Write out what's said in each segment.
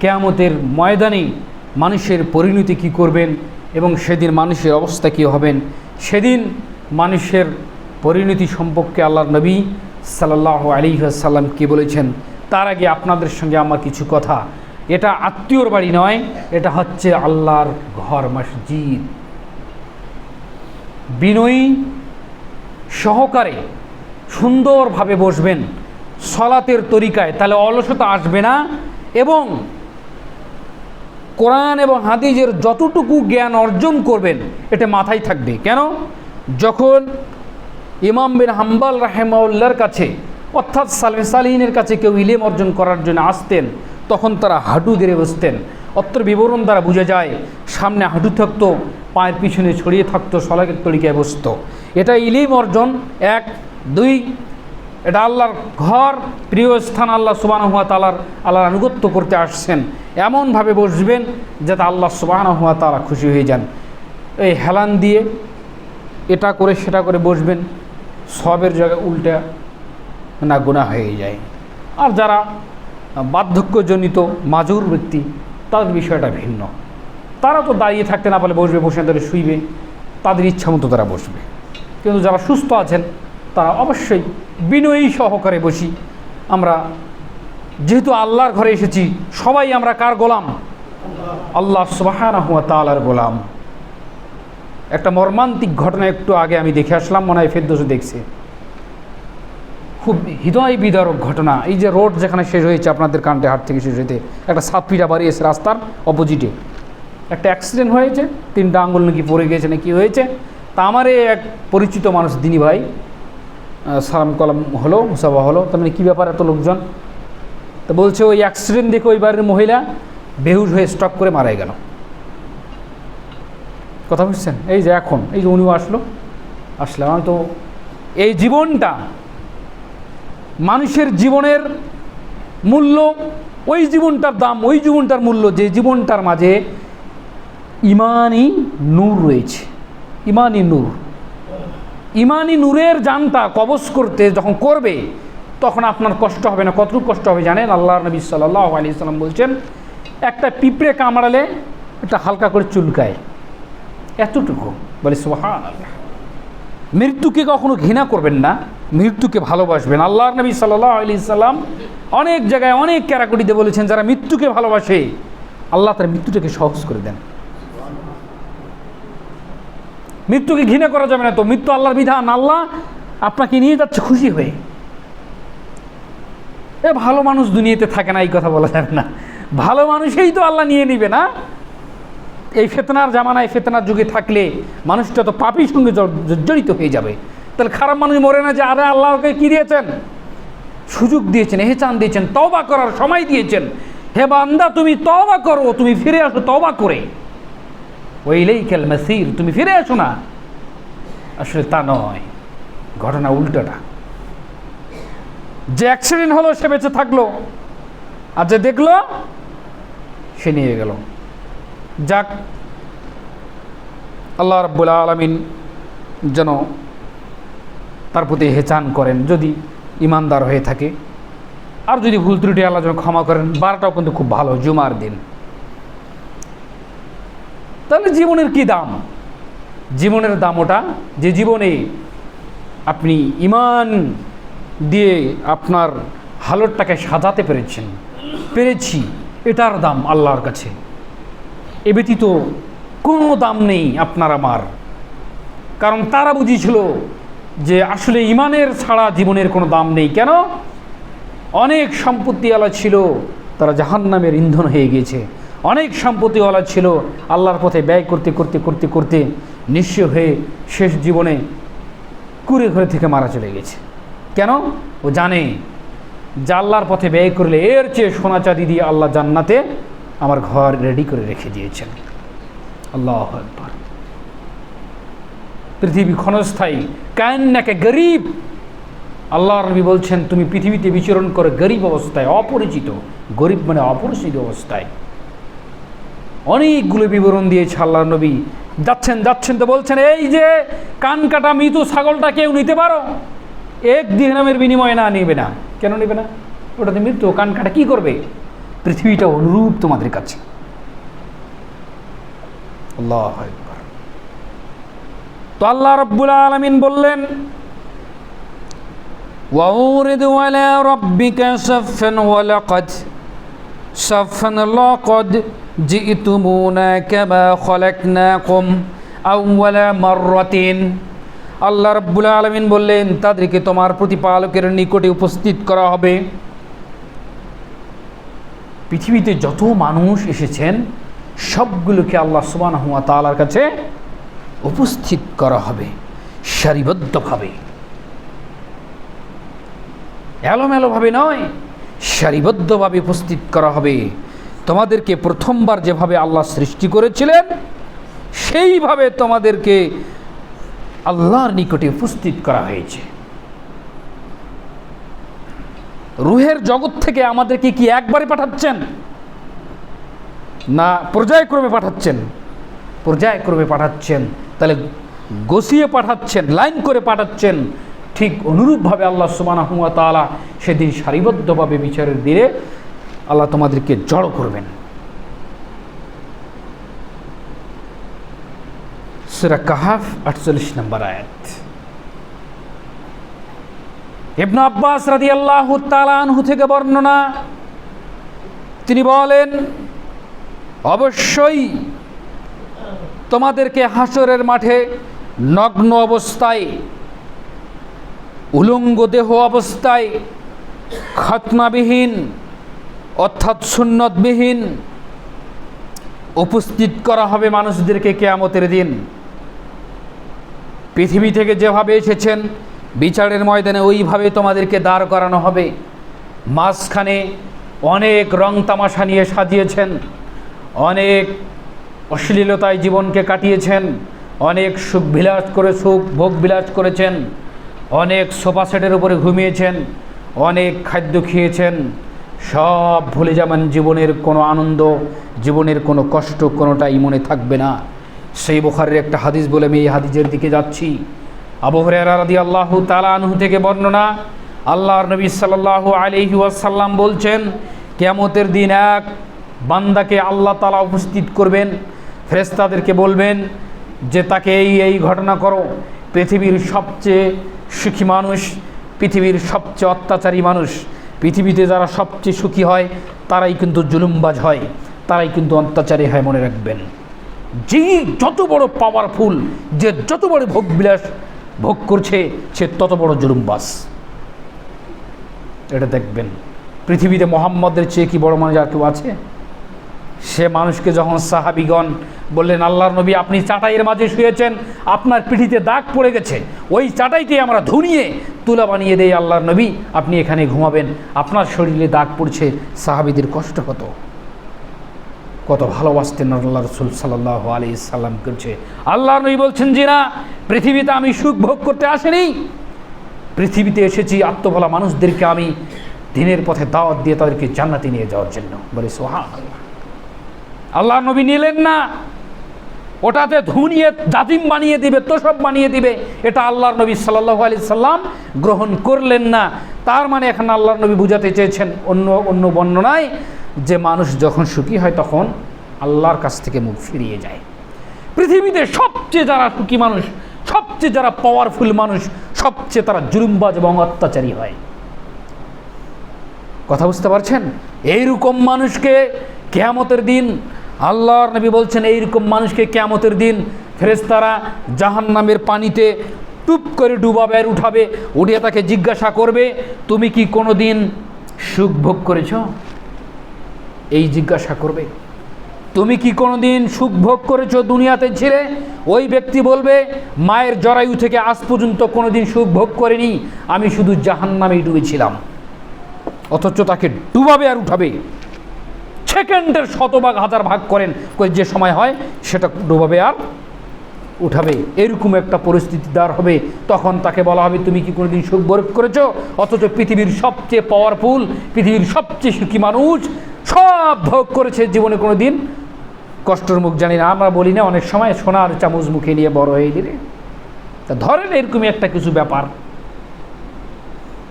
কেয়ামতের ময়দানে মানুষের পরিণতি কী করবেন এবং সেদিন মানুষের অবস্থা কী হবেন? সেদিন মানুষের পরিণতি সম্পর্কে আল্লাহর নবী সাল্লাহ আলী সাল্লাম কী বলেছেন? তার আগে আপনাদের সঙ্গে আমার কিছু কথা। এটা আত্মীয়র বাড়ি নয়, এটা হচ্ছে আল্লাহর ঘর, মসজিদ। বিনয়ী সহকারে সুন্দরভাবে বসবেন। সলাতের তরিকায়, তাহলে অলসতা আসবে না এবং কোরআন এবং হাদিজের যতটুকু জ্ঞান অর্জন করবেন, এটা মাথায় থাকবে। কেন? যখন ইমাম বিন হাম্বাল রাহেমাউল্লার কাছে, অর্থাৎ সালমে সালিনের কাছে কেউ ইলেম অর্জন করার জন্য আসতেন, তখন তারা হাঁটু গেড়ে বসতেন। অত্র বিবরণ দ্বারা বোঝা যায়, সামনে হাঁটু থাকতো, পায়ের পিছনে ছড়িয়ে থাকতো সলাকের তরিকায় বসত। এটা ইলিম অর্জন এক, দুই এটা আল্লাহর ঘর, প্রিয় স্থান আল্লাহ সুবাহ হুয়া তালার আল্লাহর আনুগত্য করতে আসছেন। এমনভাবে বসবেন যাতে আল্লাহ সুবাহ হুয়া তালা খুশি হয়ে যান। এই হেলান দিয়ে এটা করে সেটা করে বসবেন, সবের জায়গায় উল্টা না গুণা হয়ে যায়। আর যারা বার্ধক্যজনিত, মাজুর ব্যক্তি, তাদের বিষয়টা ভিন্ন। তারা তো দাঁড়িয়ে থাকতে না পারলে বসবে, বসে ধরে শুইবে। তাদের ইচ্ছা মতো তারা বসবে। কিন্তু যারা সুস্থ আছেন তারা অবশ্যই বিনয়ী সহকারে বসি। আমরা যেহেতু আল্লাহর ঘরে এসেছি, সবাই আমরা কার গোলাম? আল্লাহ সুবাহানা হুয়া তালার গোলাম। একটা মর্মান্তিক ঘটনা একটু আগে আমি দেখে আসলাম, মনে হয় ফেরদোসও দেখছে। খুব হৃদয় বিদারক ঘটনা। এই যে রোড যেখানে শেষ হয়েছে, আপনাদের কান্টে হাট থেকে শেষ হইতে একটা সাত পিঠা বাড়ি এসে রাস্তার অপোজিটে। একটা অ্যাক্সিডেন্ট হয়েছে, তিনটা আঙ্গুল নাকি পড়ে গেছে নাকি হয়েছে। তা আমার এক পরিচিত মানুষ, দিনী ভাই সালাম কলাম হলো, মুসাফা হলো, তার মানে কী ব্যাপার এত লোকজন? তো বলছে, ওই অ্যাক্সিডেন্ট দেখে ওই বাড়ির মহিলা বেহুশ হয়ে স্টক করে মারা গেল। কথা বুঝছেন? এই যে এখন, এই যে উনিও আসলো আসলাম আমি তো, এই জীবনটা মানুষের জীবনের মূল্য, ওই জীবনটার দাম, ওই জীবনটার মূল্য, যে জীবনটার মাঝে ইমানই নূর রয়েছে। ইমানই নূর। ইমানি নূরের জানটা কবজ করতে যখন করবে, তখন আপনার কষ্ট হবে না। কতটুকু কষ্ট হবে জানেন? আল্লাহ নবী সাল্লাহ আলি সাল্লাম বলছেন, একটা পিঁপড়ে কামড়ালে এটা হালকা করে চুলকায়। এতটুকু। বলে সোহান মৃত্যুকে কখনো ঘৃণা করবেন না, মৃত্যুকে ভালোবাসবেন। আল্লাহ নবী সাল্লাহ আলি সাল্লাম অনেক জায়গায় অনেক ক্যারাকুটিতে বলেছেন, যারা মৃত্যুকে ভালোবাসে, আল্লাহ তার মৃত্যুটাকে সহজ করে দেন। মৃত্যুকে ঘৃণা করা যাবে না তো। মৃত্যু আল্লাহর বিধান, আল্লাহ আপনাকে নিয়ে যাচ্ছে খুশি হয়ে। এ ভালো মানুষ দুনিয়াতে থাকে না, এই কথা বলা যাবে না। ভালো মানুষই তো আল্লাহ নিয়ে নিবে না। এই ফেতনার জামানায়, ফেতনার যুগে থাকলে মানুষটা তো পাপির সঙ্গে জড়িত হয়ে যাবে। তাহলে খারাপ মানুষ মরে না যে, আরে আল্লাহকে কি দিয়েছেন? সুযোগ দিয়েছেন এহেচান দিয়েছেন, তওবা করার সময় দিয়েছেন। হে বান্দা, তুমি তওবা করো, তুমি ফিরে আসো তওবা করে। ওইলেই খেল মাসির, তুমি ফিরে আসো না। আসলে তা নয়, ঘটনা উল্টোটা। যে অ্যাক্সিডেন্ট হলো, সে বেঁচে থাকল, আর যে দেখল, সে নিয়ে গেল। যাক, আল্লাহ রাব্বুল আলমিন যেন তার প্রতি হেচান করেন, যদি ইমানদার হয়ে থাকে। আর যদি ভুল ত্রুটি আল্লাহ যেন ক্ষমা করেন, বারোটাও কিন্তু খুব ভালো, জুমার দিন। তাহলে জীবনের কি দাম? জীবনের দাম ওটা যে জীবনে আপনি ইমান দিয়ে আপনার হালতটাকে সাজাতে পেরেছেন। পেরেছি, এটার দাম আল্লাহর কাছে। এ ব্যতীত কোনো দাম নেই আপনার আমার। কারণ তারা বুঝিয়েছিল যে আসলে ইমানের ছাড়া জীবনের কোনো দাম নেই। কেন? অনেক সম্পত্তিওয়ালা ছিল, তারা জাহান্নামের ইন্ধন হয়ে গিয়েছে। অনেক সম্পত্তিওয়ালা ছিল, আল্লাহর পথে ব্যয় করতে করতে করতে করতে নিঃস্ব হয়ে শেষ জীবনে কুড়ে ঘরে থেকে মারা চলে গেছে। কেন? ও জানে যে আল্লাহর পথে ব্যয় করলে এর চেয়ে সোনা চাঁদি দিয়ে আল্লাহ জান্নাতে আমার ঘর রেডি করে রেখে দিয়েছেন। আল্লাহ একবার পৃথিবী ক্ষণস্থায়ী, কান্নাকে গরিব। আল্লাহ রবি বলছেন, তুমি পৃথিবীতে বিচরণ করে গরিব অবস্থায়, অপরিচিত। গরিব মানে অপরিচিত অবস্থায়। অনেকগুলো বিবরণ দিয়েছে আল্লাহ নবী যাচ্ছেন যাচ্ছেন তো বলছেন এই যে কান কাটা মৃত ছাগলটা কেউ নিতে পারো এক দিহনামের বিনিময়ে না নেবে না কেন নেবে না ওটাতে মৃত্যু কান কাটা কী করবে পৃথিবীটা অনুরূপ তোমাদের কাছে আল্লাহ আকবার। তো আল্লাহ রব্বুল আলমিন বললেন وأورد على ربك صفا ولقد صفا لقد جئتمونا كما خلقناكم أول مرة আল্লাহ রব্বুল আলমিন বললেন তাদেরকে তোমার প্রতিপালকের নিকটে উপস্থিত করা হবে পৃথিবীতে যত মানুষ এসেছেন সবগুলোকে আল্লাহ সুবান হুয়া তালার কাছে উপস্থিত করা হবে সারিবদ্ধভাবে এলোমেলোভাবে নয় সারিবদ্ধভাবে উপস্থিত করা হবে। তোমাদেরকে প্রথমবার যেভাবে আল্লাহ সৃষ্টি করেছিলেন, সেইভাবে তোমাদেরকে আল্লাহর নিকটে উপস্থিত করা হয়েছে। রুহের জগৎ থেকে আমাদেরকে কি একবারে পাঠাচ্ছেন? না, পর্যায়ক্রমে পাঠাচ্ছেন। পর্যায়ক্রমে পাঠাচ্ছেন। তাহলে গসিয়ে পাঠাচ্ছেন, লাইন করে পাঠাচ্ছেন। ঠিক অনুরূপভাবে আল্লাহ সুবানা হুয়া তালা সেদিন সারিবদ্ধভাবে বিচারের দিনে আল্লাহ তোমাদেরকে জড়ো করবেন। সুরা কাহাফ আটচল্লিশ নম্বর আয়াত। ইবনু আব্বাস রাদি আল্লাহ তালানহু থেকে বর্ণনা, তিনি বলেন, অবশ্যই তোমাদেরকে হাসরের মাঠে নগ্ন অবস্থায় উলঙ্গ দেহ অবস্থায় খতনাবিহীন অর্থাৎ সুন্নতবিহীন উপস্থিত করা হবে মানুষদেরকে কেয়ামতের দিন। পৃথিবী থেকে যেভাবে এসেছেন, বিচারের ময়দানে ওইভাবে তোমাদেরকে দাঁড় করানো হবে। মাঝখানে অনেক রং তামাশা নিয়ে সাজিয়েছেন, অনেক অশ্লীলতায় জীবনকে কাটিয়েছেন, অনেক সুখ বিলাস করে সুখ ভোগ বিলাস করেছেন। অনেক সোফা সেটের উপরে ঘুমিয়েছেন, অনেক খাদ্য খেয়েছেন, সব ভুলে যাবেন জীবনের কোনো আনন্দ, জীবনের কোনো কষ্ট কোনোটাই মনে থাকবে না। সেই বোখারের একটা হাদিস বলে আমি এই হাদিসের দিকে যাচ্ছি। আবহরেরা রাদি আল্লাহ তালানহু থেকে বর্ণনা, আল্লাহর নবী সাল্লাহ আলহি ওয়াসাল্লাম বলছেন, কেয়ামতের দিন এক বান্দাকে আল্লাহ তালা উপস্থিত করবেন ফেরেস্তাদেরকে বলবেন যে তাকে এই এই ঘটনা করো। পৃথিবীর সবচেয়ে সুখী মানুষ, পৃথিবীর সবচেয়ে অত্যাচারী মানুষ, পৃথিবীতে যারা সবচেয়ে সুখী হয়, তারাই কিন্তু জুলুমবাজ হয়, তারাই কিন্তু অত্যাচারী হয় মনে রাখবেন। যে যত বড় পাওয়ারফুল যে যত বড় ভোগবিলাস ভোগ করছে, সে তত বড় জুলুমবাস এটা দেখবেন। পৃথিবীতে মোহাম্মদের চেয়ে কি বড় মানুষ আর কেউ আছে? সে মানুষকে যখন সাহাবিগণ বললেন, আল্লাহর নবী, আপনি চাটাইয়ের মাঝে শুয়েছেন, আপনার পিঠিতে দাগ পড়ে গেছে, ওই চাটাইকে আমরা ধুনিয়ে তুলা বানিয়ে দেই, আল্লাহর নবী, আপনি এখানে ঘুমাবেন, আপনার শরীরে দাগ পড়ছে। সাহাবিদের কষ্ট কত কত ভালোবাসতেন আল্লাহ রসুল সাল্লাহ আলি সাল্লাম করছে। আল্লাহ নবী বলছেন যে না, পৃথিবীতে আমি সুখ ভোগ করতে আসেনি। পৃথিবীতে এসেছি আত্মভোলা মানুষদেরকে আমি দিনের পথে দাওয়াত দিয়ে তাদেরকে জান্নাতে নিয়ে যাওয়ার জন্য। বলে সোহা আল্লাহ নবী নিলেন না। ওটাতে ধুনিয়ে জাতিম বানিয়ে দিবে তোষব বানিয়ে দিবে। এটা আল্লাহর নবী সাল্লাহ আলি সাল্লাম গ্রহণ করলেন না। তার মানে এখানে আল্লাহর নবী বুঝাতে চেয়েছেন অন্য অন্য বর্ণনায় যে মানুষ যখন সুখী হয় তখন আল্লাহর কাছ থেকে মুখ ফিরিয়ে যায়। পৃথিবীতে সবচেয়ে যারা সুখী মানুষ, সবচেয়ে যারা পাওয়ারফুল মানুষ, সবচেয়ে তারা জুলুমবাজ এবং অত্যাচারী হয়। কথা বুঝতে পারছেন? এইরকম মানুষকে কেয়ামতের দিন আল্লাহর নবী বলছেন, এইরকম মানুষকে কেয়ামতের দিন ফেরেস্তারা জাহান নামের পানিতে টুপ করে ডুবাবে আর উঠাবে, উঠিয়ে তাকে জিজ্ঞাসা করবে, তুমি কি কোনো দিন সুখ ভোগ করেছ? এই জিজ্ঞাসা করবে। তুমি কি কোনো দিন সুখ ভোগ করেছ দুনিয়াতে ছেড়ে? ওই ব্যক্তি বলবে, মায়ের জরায়ু থেকে আজ পর্যন্ত কোনো দিন সুখ ভোগ করেনি, আমি শুধু জাহান নামেই ডুবেছিলাম। অথচ তাকে ডুবাবে আর উঠাবে। সেকেন্ডের শতভাগ হাজার ভাগ করেন। করে যে সময় হয়, সেটা ডুবাবে আর উঠাবে এরকম একটা পরিস্থিতি দাঁড় হবে। তখন তাকে বলা হবে, তুমি কি কোনোদিন সুখ ভোগ করেছ? অথচ পৃথিবীর সবচেয়ে পাওয়ারফুল পৃথিবীর সবচেয়ে সুখী মানুষ সব ভোগ করেছে জীবনে কোনো দিন কষ্টর মুখ জানি না, আমরা বলি না, অনেক সময় সোনার চামচ মুখে নিয়ে বড় হয়ে গেলে। তা ধরেন এরকমই একটা কিছু ব্যাপার।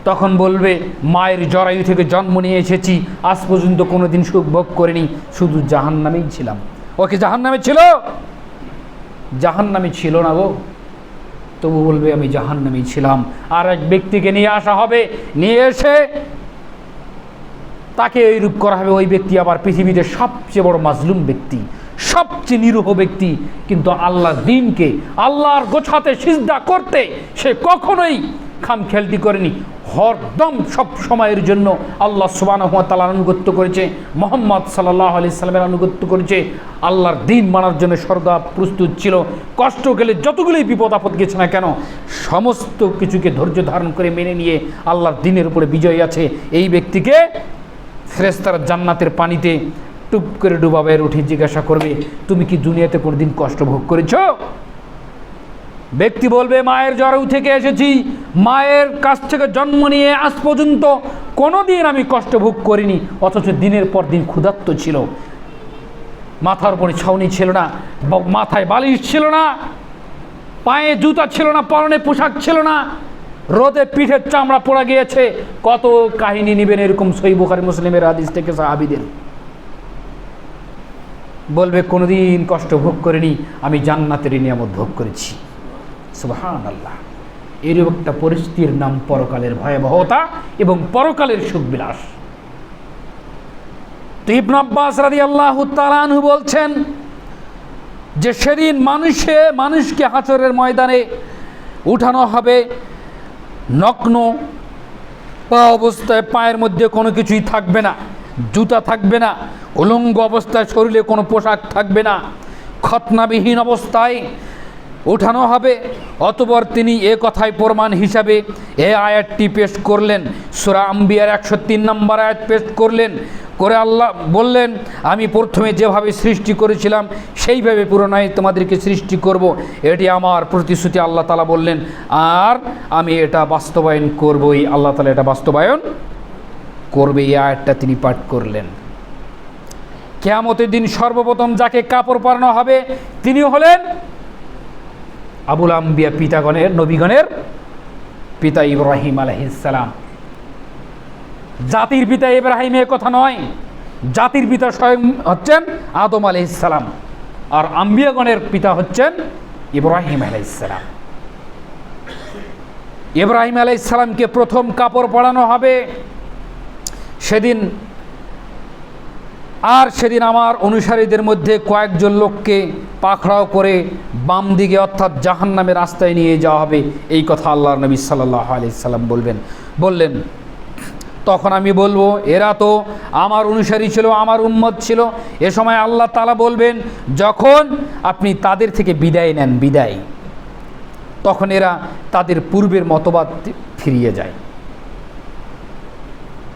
তখন বলবে, মায়ের জরায়ু থেকে জন্ম নিয়ে এসেছি, আজ পর্যন্ত কোনোদিন সুখ ভোগ করিনি, শুধু জাহান নামেই ছিলাম। ওকে জাহান নামে ছিল? জাহান নামে ছিল না গো। তবু বলবে, আমি জাহান নামেই ছিলাম। আর এক ব্যক্তিকে নিয়ে আসা হবে, নিয়ে এসে তাকে এইরূপ করা হবে, ওই ব্যক্তি আবার পৃথিবীতে সবচেয়ে বড় মাজলুম ব্যক্তি, সবচেয়ে নিরূহ ব্যক্তি। কিন্তু আল্লাহর দিনকে আল্লাহর গোছাতে সিজদা করতে সে কখনোই খাম খেলতি করেনি। হরদম সব সময়ের জন্য আল্লাহ সুবান তালার আনুগত্য করেছে। মোহাম্মদ সাল্লাহ আলি সাল্লামের আনুগত্য করেছে। আল্লাহর দিন মানার জন্য সর্দা প্রস্তুত ছিল। কষ্ট গেলে যতগুলোই বিপদ আপদ গেছে না কেন, সমস্ত কিছুকে ধৈর্য ধারণ করে মেনে নিয়ে আল্লাহর দিনের উপরে বিজয় আছে। এই ব্যক্তিকে ফেরেস্তার জান্নাতের পানিতে টুপ করে ডুবাবে উঠে জিজ্ঞাসা করবে, তুমি কি দুনিয়াতে কোনোদিন কষ্ট ভোগ করেছ? ব্যক্তি বলবে, মায়ের জরাউ থেকে এসেছি। মায়ের কাছ থেকে জন্ম নিয়ে আজ পর্যন্ত কোনো দিন আমি কষ্ট ভোগ করিনি। অথচ দিনের পর দিন ক্ষুধার্ত ছিল। মাথার উপরে ছাউনি ছিল না মাথায় বালিশ ছিল না, পায়ে জুতা ছিল না, পরনে পোশাক ছিল না। রোদে পিঠের চামড়া পড়া গিয়েছে। কত কাহিনী নিবেন এরকম সই বুখারি মুসলিমের আদিস থেকে সাহাবিদের। বলবে, কোনোদিন কষ্ট ভোগ করিনি, আমি জান্নাতের নিয়ামত ভোগ করেছি। সুবহান আল্লাহ এরকম একটা পরিস্থিতির নাম পরকালের ভয়াবহতা এবং পরকালের সুখবিলাস। তো আব্বাস রাদি আল্লাহ তালানহু বলছেন যে সেদিন মানুষে মানুষকে হাচরের ময়দানে উঠানো হবে। নগ্ন পা অবস্থায় পায়ের মধ্যে কোনো কিছুই থাকবে না, জুতা থাকবে না, উলঙ্গ অবস্থায় শরীরে কোনো পোশাক থাকবে না। খতনাবিহীন অবস্থায় উঠানো হবে। অতপর তিনি এ কথায় প্রমাণ হিসাবে এ আয়াতটি পেশ করলেন। সুরা আম্বিয়ার একশো তিন নম্বর আয়াত পেশ করলেন। করে আল্লাহ বললেন, আমি প্রথমে যেভাবে সৃষ্টি করেছিলাম, সেইভাবে পুরোনায় তোমাদেরকে সৃষ্টি করব। এটি আমার প্রতিশ্রুতি। আল্লাহ তালা বললেন, আর আমি এটা বাস্তবায়ন করবই। আল্লাহ তালা এটা বাস্তবায়ন করবে, এই আয়াতটা তিনি পাঠ করলেন। কেয়ামতের দিন সর্বপ্রথম যাকে কাপড় পরানো হবে তিনি হলেন আবুল আম্বিয়া পিতাগণের, নবীগণের পিতা ইব্রাহিম আলহিসাল্লাম জাতির পিতা ইব্রাহিমের কথা নয়, জাতির পিতা স্বয়ং হচ্ছেন আদম আলহিসাল্লাম আর আম্বিয়াগণের পিতা হচ্ছেন ইব্রাহিম আলাইসালাম ইব্রাহিম আলাইসালামকে প্রথম কাপড় পরানো হবে সেদিন আর সেদিন আমার অনুসারীদের মধ্যে কয়েকজন লোককে পাখড়াও করে বাম দিকে অর্থাৎ জাহান নামের রাস্তায় নিয়ে যাওয়া হবে। এই কথা আল্লাহ নবী সাল্লাহ আলি সাল্লাম বলবেন। বললেন, তখন আমি বলব, এরা তো আমার অনুসারী ছিল, আমার উম্মত ছিল। এ সময় আল্লাহ তালা বলবেন, যখন আপনি তাদের থেকে বিদায় নেন, বিদায়, তখন এরা তাদের পূর্বের মতবাদ ফিরিয়ে যায়।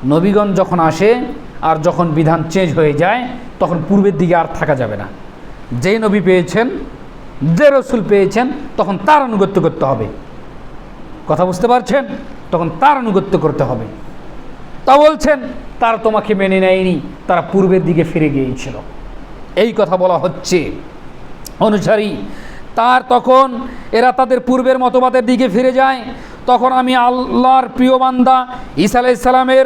নবীগণ যখন আসে আর যখন বিধান চেঞ্জ হয়ে যায়, তখন পূর্বের দিকে আর থাকা যাবে না। যেই নবী পেয়েছেন, যে রসুল পেয়েছেন, তখন তার আনুগত্য করতে হবে। কথা বুঝতে পারছেন? তখন তার আনুগত্য করতে হবে। তা বলছেন, তারা তোমাকে মেনে নেয়নি, তারা পূর্বের দিকে ফিরে গিয়েছিল। এই কথা বলা হচ্ছে। অনুসারী, তার তখন এরা তাদের পূর্বের মতবাদের দিকে ফিরে যায়, তখন আমি আল্লাহর প্রিয় বান্দা ঈসা আলাইসালামের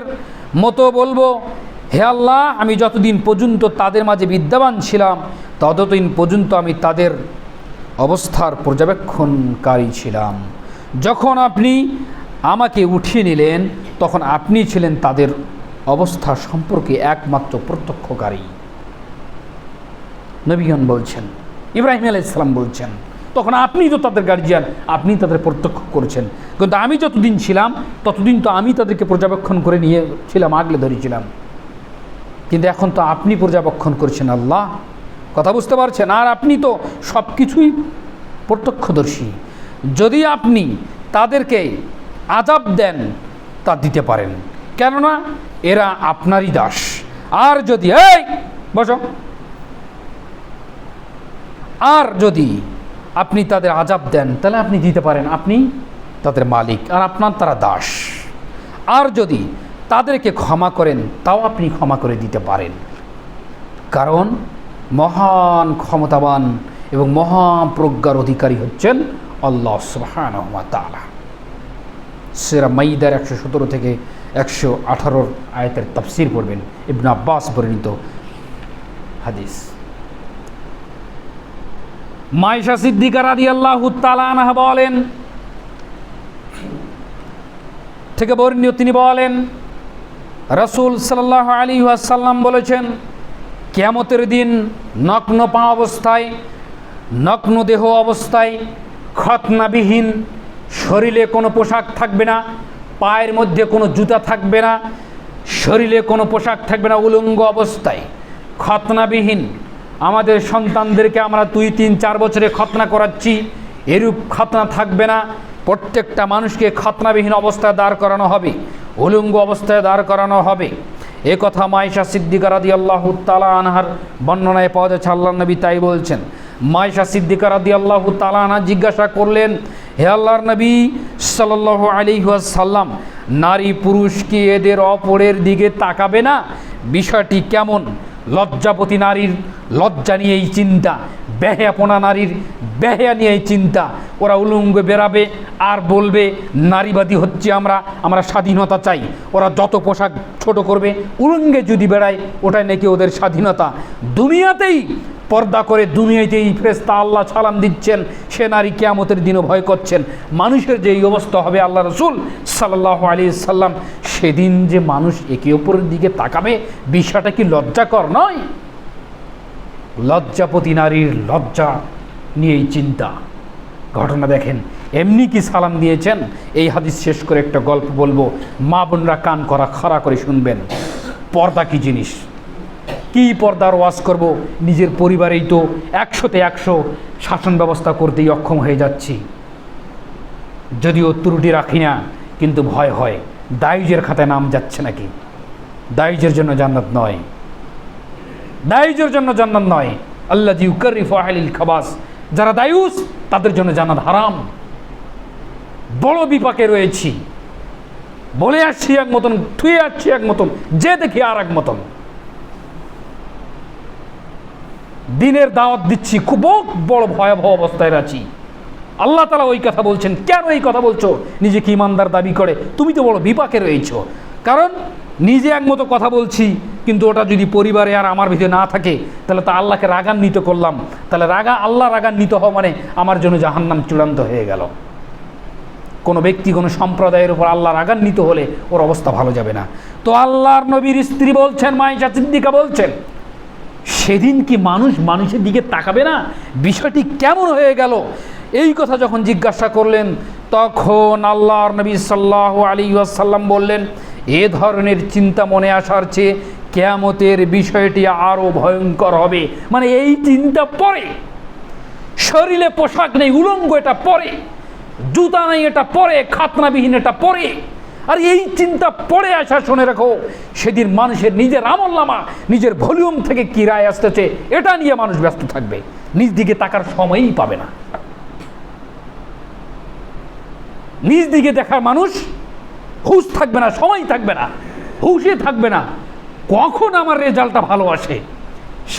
মতো বলব হে আল্লাহ, আমি যতদিন পর্যন্ত তাদের মাঝে বিদ্যমান ছিলাম, ততদিন পর্যন্ত আমি তাদের অবস্থার পর্যবেক্ষণকারী ছিলাম। যখন আপনি আমাকে উঠিয়ে নিলেন, তখন আপনি ছিলেন তাদের অবস্থা সম্পর্কে একমাত্র প্রত্যক্ষকারী। নবীগণ বলছেন, ইব্রাহিম আলাইসালাম বলছেন, তখন আপনি তো তাদের গার্জিয়ান আপনি তাদের প্রত্যক্ষ করেছেন। কিন্তু আমি যতদিন ছিলাম, ততদিন তো আমি তাদেরকে পর্যবেক্ষণ করে নিয়েছিলাম, আগলে ধরেছিলাম। কিন্তু এখন তো আপনি পর্যবেক্ষণ করছেন আল্লাহ। কথা বুঝতে পারছেন? আর আপনি তো সব কিছুই প্রত্যক্ষদর্শী। যদি আপনি তাদেরকে আজাব দেন, তা দিতে পারেন। কেননা এরা আপনারই দাস। আর যদি, এই, বসো। আর যদি আপনি তাদের আজাব দেন, তাহলে আপনি দিতে পারেন। আপনি তাদের মালিক। আর আপনার তারা দাস। আর যদি তাদেরকে ক্ষমা করেন, তাও আপনি ক্ষমা করে দিতে পারেন। কারণ মহান ক্ষমতাবান এবং মহাপ্রজ্ঞার অধিকারী হচ্ছেন আল্লাহ সুবহানাহু ওয়া তাআলা। সেরা মাইদার একশো সতেরো থেকে একশো আঠারোর আয়তের তাফসির করবেন ইবনা আব্বাস পরিণীত হাদিস। মাইশা সিদ্দিকা রাদি আল্লাহ তালানহা বলেন, থেকে বর্ণীয় তিনি বলেন রসুল সাল্লাহ আলী আসাল্লাম বলেছেন, কেয়ামতের দিন নগ্ন পা অবস্থায়, নগ্ন দেহ অবস্থায় খতনাবিহীন শরীরে কোনো পোশাক থাকবে না, পায়ের মধ্যে কোনো জুতা থাকবে না, শরীরে কোনো পোশাক থাকবে না, উলঙ্গ অবস্থায় খতনাবিহীন। আমাদের সন্তানদেরকে আমরা দুই, তিন, চার বছরে খতনা করাচ্ছি, এরূপ খতনা থাকবে না, প্রত্যেকটা মানুষকে খতনাবিহীন অবস্থায় দাঁড় করানো হবে। উলঙ্গ অবস্থায় দাঁড় করানো হবে। এ কথা মাইশা সিদ্দিকা রাদি আল্লাহ তালা আনহার বর্ণনায় পাওয়া যাচ্ছে আল্লাহ নবী তাই বলছেন। মাইশা সিদ্দিকা রাদি আল্লাহ তালা আনহা জিজ্ঞাসা করলেন, হে আল্লাহর নবী সাল্লাহ আলী সাল্লাম নারী পুরুষ কি এদের অপরের দিকে তাকাবে না? বিষয়টি কেমন? লজ্জাপতি নারীর লজ্জা নিয়ে এই চিন্তা। বেহেয়াপনা নারীর বেহেয়া নিয়েই চিন্তা। ওরা উলঙ্গে বেরাবে আর বলবে, নারীবাদী হচ্ছে আমরা আমরা স্বাধীনতা চাই। ওরা যত পোশাক ছোট করবে, উলঙ্গে যদি বেড়ায়, ওটাই নাকি ওদের স্বাধীনতা। দুনিয়াতেই পর্দা করে, দুনিয়াতেই ফেরেস্তা আল্লাহ সালাম দিচ্ছেন, সে নারী কেয়ামতের দিনও ভয় করছেন। মানুষের যে এই অবস্থা হবে আল্লাহ রসুল সাল্লাহ আলী সাল্লাম সেদিন যে মানুষ একে অপরের দিকে তাকাবে, বিষয়টা কি লজ্জাকর নয়? লজ্জাপতি নারীর লজ্জা নিয়েই চিন্তা। ঘটনা দেখেন, এমনি কি সালাম দিয়েছেন? এই হাদিস শেষ করে একটা গল্প বলব। মা বোনরা কান করা খাড়া করে শুনবেন। পর্দা কি জিনিস? কি পর্দার ওয়াজ করব? নিজের পরিবারেই তো একশোতে একশো শাসন ব্যবস্থা করতেই অক্ষম হয়ে যাচ্ছি। যদিও ত্রুটি রাখি না, কিন্তু ভয় হয়। দায়ুজের খাতায় নাম যাচ্ছে নাকি? দায়ুজের জন্য জান্নাত নয়। দায়ুজের জন্য জান্নাত নয়। আল্লাহ জি উকারি খাবাস। যারা দায়ুস, তাদের জন্য জান্নাত হারাম। বড় বিপাকে রয়েছি। বলে আসছি এক মতন থুয়ে আসছি এক মতন, যে দেখি আর এক মতন। দিনের দাওয়াত দিচ্ছি, খুব বড় ভয়াবহ অবস্থায় আছি। আল্লাহ তালা ওই কথা বলছেন, কেন এই কথা বলছো? নিজেকে ইমানদার দাবি করে। তুমি তো বড় বিপাকে রয়েছ। কারণ নিজে একমতো কথা বলছি, কিন্তু ওটা যদি পরিবারে আর আমার ভিতরে না থাকে, তাহলে তা আল্লাহকে রাগান্বিত করলাম। তাহলে রাগা, আল্লাহ রাগান্বিত হওয়া মানে আমার জন্য জাহান্নাম চূড়ান্ত হয়ে গেল। কোনো ব্যক্তি, কোনো সম্প্রদায়ের উপর আল্লাহ রাগান্বিত হলে ওর অবস্থা ভালো যাবে না। তো আল্লাহর নবীর স্ত্রী বলছেন মাইশা সিদ্দিকা বলছেন, সেদিন কি মানুষ মানুষের দিকে তাকাবে না? বিষয়টি কেমন হয়ে গেল? এই কথা যখন জিজ্ঞাসা করলেন, তখন আল্লাহর নবী সাল্লাহ আলী আসাল্লাম বললেন এ ধরনের চিন্তা মনে আসার চেয়ে কেয়ামতের বিষয়টি আরও ভয়ঙ্কর হবে। মানে এই চিন্তা পরে, শরীরে পোশাক নেই, উলঙ্গ এটা পরে, জুতা নেই এটা পরে, খাতনাবিহীন এটা পরে। আর এই চিন্তা পরে আসা শুনে রাখো, সেদিন মানুষের নিজের আমল্লামা নিজের ভলিউম থেকে কি রায় আসতেছে, এটা নিয়ে মানুষ ব্যস্ত থাকবে। নিজ দিকে তাকার সময়ই পাবে না। নিজ দিকে দেখার মানুষ হুশ থাকবে না, সময় থাকবে না, হুশে থাকবে না। কখন আমার রেজাল্টটা ভালো আসে?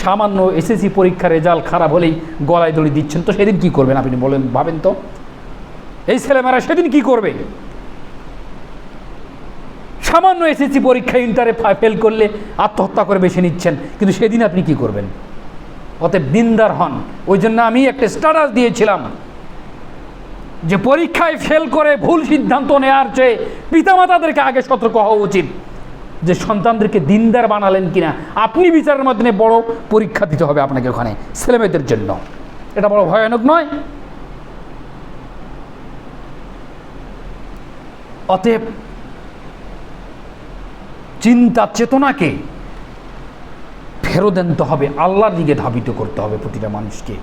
সামান্য এসএসসি পরীক্ষার রেজাল্ট খারাপ হলেই গলায় দড়ি দিচ্ছেন তো সেদিন কি করবেন আপনি বলেন, ভাবেন তো? এই ছেলেমেয়েরা সেদিন কি করবে? সামান্য এসএসসি পরীক্ষা ইন্টারে ফেল করলে আত্মহত্যা করে বেছে নিচ্ছেন, কিন্তু সেদিন আপনি কি করবেন? অতএব দিনদার হন। ওই জন্য আমি একটা স্ট্যাটাস দিয়েছিলাম। যে পরীক্ষায় ফেল করে ভুল সিদ্ধান্ত নেওয়ার চেয়ে পিতামাতাদেরকে আগে সতর্ক হওয়া উচিত যে সন্তানদেরকে দিনদার বানালেন কিনা। আপনি বিচারের মাধ্যমে বড় পরীক্ষা দিতে হবে আপনাকে ওখানে ছেলেমেয়েদের জন্য। এটা বড় ভয়ানক নয়। অতএব চিন্তা চেতনাকে ফেরত আনতে হবে, আল্লাহর দিকে ধাবিত করতে হবে প্রতিটা মানুষকে।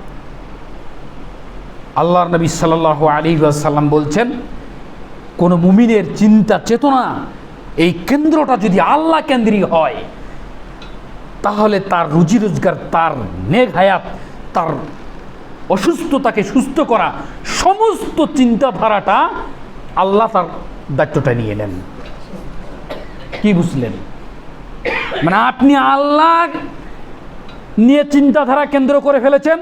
আল্লাহর নবী সাল্লাহ আলী সাল্লাম বলছেন, কোনো মুমিনের চিন্তা, চেতনা এই কেন্দ্রটা যদি আল্লাহ কেন্দ্রিক হয়, তাহলে তার রুজি রোজগার, তার নেক হায়াত, তার অসুস্থতাকে সুস্থ করা সমস্ত চিন্তাধারাটা আল্লাহ তার দায়িত্বটা নিয়ে নেন। কি বুঝলেন? মানে আপনি আল্লাহ নিয়ে চিন্তাধারা কেন্দ্র করে ফেলেছেন,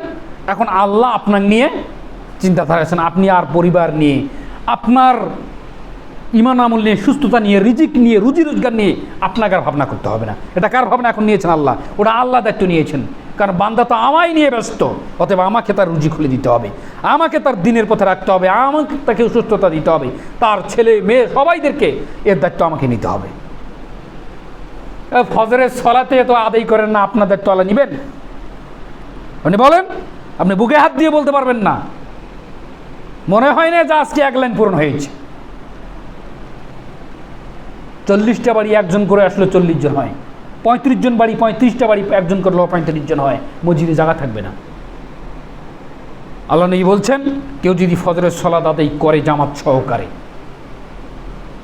এখন আল্লাহ আপনার নিয়ে চিন্তাধারা আছেন, আপনি আর পরিবার নিয়ে। আপনার ইমান আমল নিয়ে, সুস্থতা নিয়ে, রিজিক নিয়ে, রুজি রোজগার নিয়ে আপনাকে আর ভাবনা করতে হবে না। এটা কার ভাবনা এখন নিয়েছেন আল্লাহ? ওটা আল্লাহ দায়িত্ব নিয়েছেন। কারণ বান্দা তো আমায় নিয়ে ব্যস্ত, অতএব আমাকে তার রুজি খুলে দিতে হবে। আমাকে তার দিনের পথে রাখতে হবে, আমাকে তাকে সুস্থতা দিতে হবে। তার ছেলে, মেয়ে সবাইদেরকে এর দায়িত্ব আমাকে নিতে হবে। ফজরের সলাতে তো আদায় করেন না আপনার দায়িত্ব আল্লাহ নেবেন? আপনি বলেন, আপনি বুকে হাত দিয়ে বলতে পারবেন না। মনে হয় না যে আজকে এক লাইন পূরণ হয়েছে। চল্লিশটা বাড়ি একজন করে আসলে চল্লিশ জন হয়। পঁয়ত্রিশ জন বাড়ি, পঁয়ত্রিশটা বাড়ি একজন করলেও পঁয়ত্রিশ জন হয়। মসজিদে জায়গা থাকবে না। আল্লাহ নবী বলছেন, কেউ যদি ফজরের সলাদ আদায় করে জামাত সহকারে।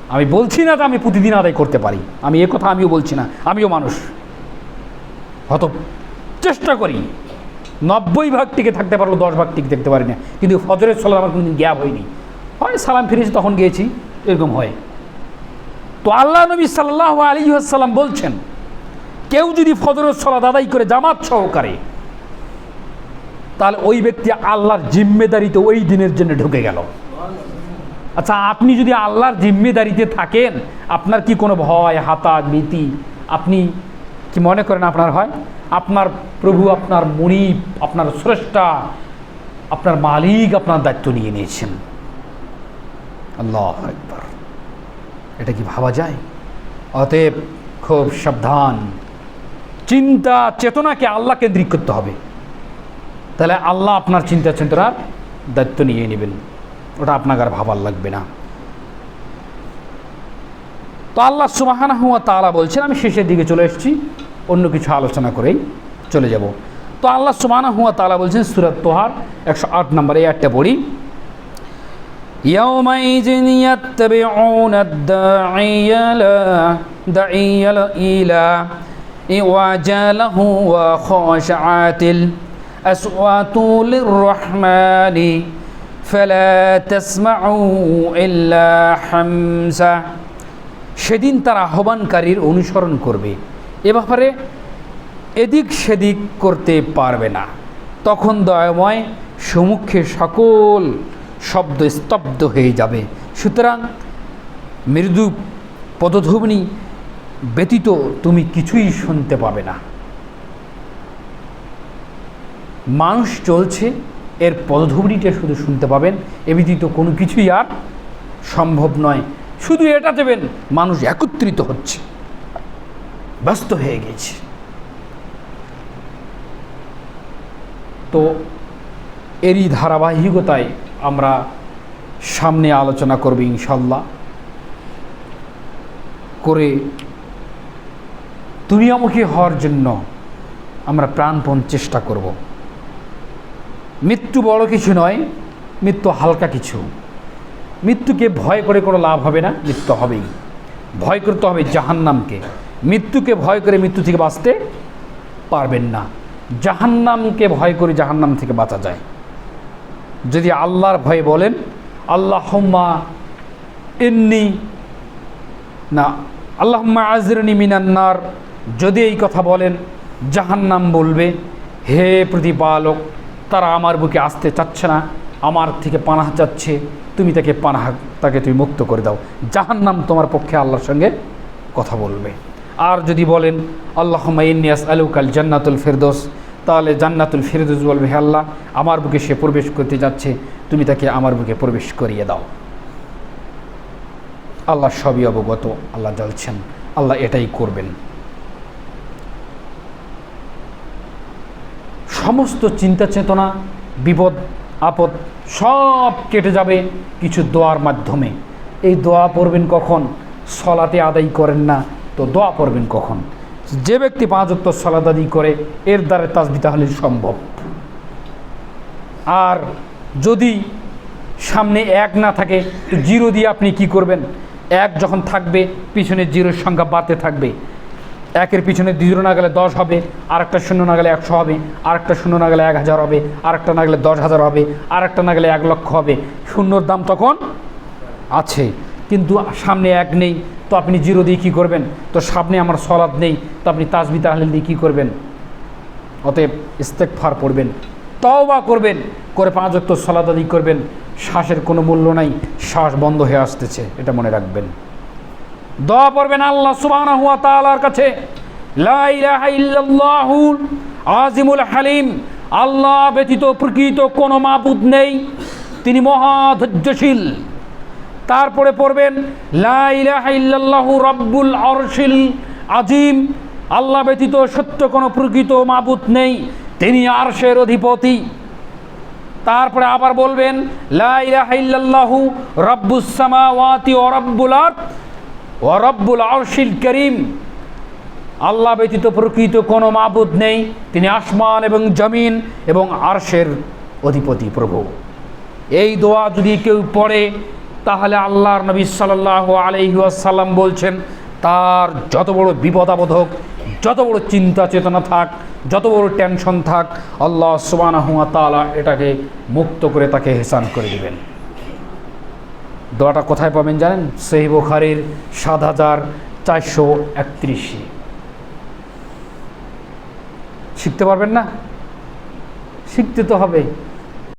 আমি বলছি না যে আমি প্রতিদিন আদায় করতে পারি। আমি এ কথা আমিও বলছি না। আমিও মানুষ। হয়তো চেষ্টা করি। নব্বই ভাগ টিকে থাকতে পারল, দশ ভাগ টিকে থাকতে পারি না কিন্তু ফজরের সলাদ আমার কোনোদিন গ্যাপ হয়নি। হয় সালাম ফিরেছি, তখন গিয়েছি, এরকম হয়। তো আল্লাহ নবী সাল্লাহ আলী আসসালাম বলছেন, কেউ যদি ফজরের সলাদ আদায় করে জামাত সহকারে, তাহলে ওই ব্যক্তি আল্লাহর জিম্মেদারিতে ওই দিনের জন্য ঢুকে গেল। আচ্ছা আপনি যদি আল্লাহর জিম্মেদারিতে থাকেন, আপনার কি কোনো ভয় হাতা ভীতি? আপনি কি মনে করেন আপনার হয়? আপনার প্রভু আপনার মনিব, আপনার স্রষ্টা, আপনার মালিক আপনার দায়িত্ব নিয়ে নিয়েছেন। আল্লাহ একবার এটা কি ভাবা যায়? অতএব খুব সাবধান। চিন্তা, চেতনাকে আল্লাহ কেন্দ্রিক করতে হবে। তাহলে আল্লাহ আপনার চিন্তা, চেতনার দায়িত্ব নিয়ে নেবেন। ওটা আপনাকে আর ভাবার লাগবে না। তো আল্লাহ সুবাহানা হুয়া তালা বলছেন, আমি শেষের দিকে চলে এসেছি। অন্য কিছু আলোচনা করেই চলে যাব তো আল্লাহ সুবাহানা হুয়া তালা বলছেন সুরত তোহার একশো আট নম্বরে এই একটা পড়ি يومئذ يتبعون الداعي لا داعي إلى وجاله وخاشعات الأصوات للرحمن فلا تسمعوا إلا حمسا সেদিন তারা আহ্বানকারীর অনুসরণ করবে এ ব্যাপারে এদিক সেদিক করতে পারবে না। তখন দয়াময় সমুখে সকল শব্দ স্তব্ধ হয়ে যাবে। সুতরাং মৃদু পদধ্বনি ব্যতীত তুমি কিছুই শুনতে পাবে না। মানুষ চলছে, এর পদধ্বনিটা শুধু শুনতে পাবেন, এ ব্যতীত কোনো কিছুই আর সম্ভব নয়। শুধু এটা দেবেন, মানুষ একত্রিত হচ্ছে। ব্যস্ত হয়ে গেছে। তো এরই ধারাবাহিকতায় আমরা সামনে আলোচনা করব ইনশাল্লাহ করে দুনিয়ামুখী হওয়ার জন্য আমরা প্রাণপণ চেষ্টা করব। মৃত্যু বড় কিছু নয়, মৃত্যু হালকা কিছু। মৃত্যুকে ভয় করে কোনো লাভ হবে না, মৃত্যু হবেই। ভয় করতে হবে জাহান্নামকে। মৃত্যুকে ভয় করে মৃত্যু থেকে বাঁচতে পারবেন না। জাহান্নামকে ভয় করে জাহান্নাম থেকে বাঁচা যায়। যদি আল্লাহর ভয়ে বলেন আল্লাহ ইন্নি, না আল্লাহ আজরনি মিনান্নার যদি এই কথা বলেন, জাহান্নাম বলবে, হে প্রতিপালক, তারা আমার বুকে আসতে চাচ্ছে না, আমার থেকে পানাহ চাচ্ছে, তুমি তাকে পানাহ, তাকে তুমি মুক্ত করে দাও। জাহান্নাম তোমার পক্ষে আল্লাহর সঙ্গে কথা বলবে। আর যদি বলেন আল্লাহ ইন্নিয়াস আলুকাল জান্নাতুল ফেরদোস তাহলে জান্নাতুল ফেরদোস বলবে, হে আল্লাহ, আমার বুকে সে প্রবেশ করতে যাচ্ছে, তুমি তাকে আমার বুকে প্রবেশ করিয়ে দাও। আল্লাহ সবই অবগত, আল্লাহ জ্বলছেন আল্লাহ এটাই করবেন। সমস্ত চিন্তা চেতনা, বিপদ, আপদ সব কেটে যাবে কিছু দোয়ার মাধ্যমে। এই দোয়া পড়বেন কখন? সলাতে আদায় করেন না তো দোয়া পড়বেন কখন? যে ব্যক্তি পাঁচ উক্ত সলাদ করে, এর দ্বারা তাজবি তাহলে সম্ভব। আর যদি সামনে এক না থাকে, তো জিরো দিয়ে আপনি কি করবেন? এক যখন থাকবে, পিছনে জিরোর সংখ্যা বাড়তে থাকবে। একের পিছনে জিরো না গেলে দশ হবে আর একটা শূন্য না গেলে একশো হবে আর একটা শূন্য না গেলে এক হাজার হবে আর একটা না গেলে দশ হাজার হবে আর একটা না গেলে এক লক্ষ হবে। শূন্যর দাম তখন আছে। কিন্তু সামনে এক নেই তো আপনি জিরো দিয়ে কী করবেন? তো সামনে আমার সলাদ নেই, তো আপনি তাজবি তাহলে দিয়ে কী করবেন? অতএব ইস্তেকফার পড়বেন, তওবা করবেন, করে পাঁচ অক্ত সলাত আদি করবেন, শ্বাসের কোনো মূল্য নাই, শ্বাস বন্ধ হয়ে আসতেছে, এটা মনে রাখবেন। দোয়া পড়বেন আল্লাহ সুবহানাহু ওয়া তাআলার কাছে আজিমুল হালিম, আল্লাহ ব্যতীত প্রকৃত কোনো মাবুদ নেই, তিনি মহাধৈর্যশীল তারপরে পড়বেন রব্বুল আরশিল আজিম আল্লাহ ব্যতীত সত্য কোনো প্রকৃত মাবুদ নেই, তিনি আরশের অধিপতি। তারপরে আবার বলবেন, লা ইলাহা ইল্লাল্লাহু রব্বুস সামাওয়াতি ওয়া রব্বুল আরদ রব্বুল আরশিল করিম। আল্লাহ ব্যতীত প্রকৃত কোনো মাবুদ নেই, তিনি আসমান এবং জমিন এবং আরশের অধিপতি, প্রভু। এই দোয়া যদি কেউ পড়ে তাহলে আল্লাহর নবী সাল্লাহ আলহি আসাল্লাম বলছেন, তার যত বড় বিপদ যত বড় চিন্তা চেতনা থাক, যত বড় টেনশন থাক, আল্লাহ সুবানাহুয়া তালা এটাকে মুক্ত করে তাকে হেসান করে দেবেন। দোয়াটা কোথায় পাবেন জানেন? সেই বুখারির সাত হাজার চারশো একত্রিশে। শিখতে পারবেন না? শিখতে তো হবে।